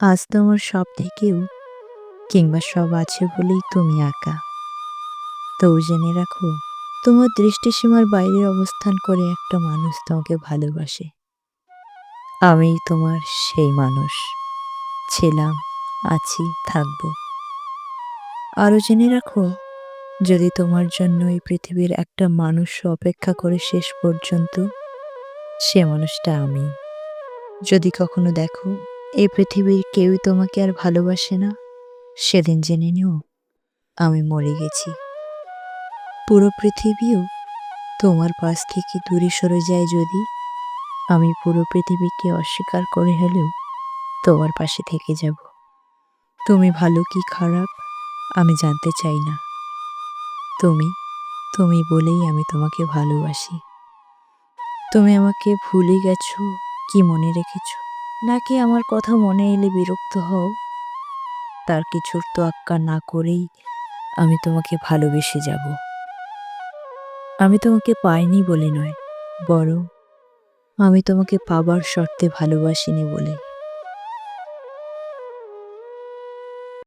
আজ তোমার সব থেকেও কিংবা সব আছে বলেই তুমি আঁকা তবু জেনে রাখো, তোমার দৃষ্টিসীমার বাইরে অবস্থান করে একটা মানুষ তোমাকে ভালোবাসে। আমি তোমার সেই মানুষ। ছিলাম, আছি, থাকব। আরও জেনে রাখো, যদি তোমার জন্য এই পৃথিবীর একটা মানুষ অপেক্ষা করে শেষ পর্যন্ত, সে মানুষটা আমি। যদি কখনো দেখো এই পৃথিবীর কেউই তোমাকে আর ভালোবাসে না। সেদিন জেনে নিও, আমি মরে গেছি। পুরো পৃথিবীও তোমার পাশ থেকে দূরে সরে যায় যদি আমি পুরো পৃথিবীকে অস্বীকার করে হলেও তোমার পাশে থেকে যাব। তুমি ভালো কি খারাপ, আমি জানতে চাই না। তুমি তুমি বলেই আমি তোমাকে ভালোবাসি। তুমি আমাকে ভুলে গেছো, কি মনে রেখেছো? নাকি আমার কথা মনে এলে বিরক্ত হও? তার কিছুর তো আক্কা না করেই আমি তোমাকে ভালোবেসে যাব। আমি তোমাকে পাইনি বলে নয়, বরং আমি তোমাকে পাবার শর্তে ভালোবাসিনি বলে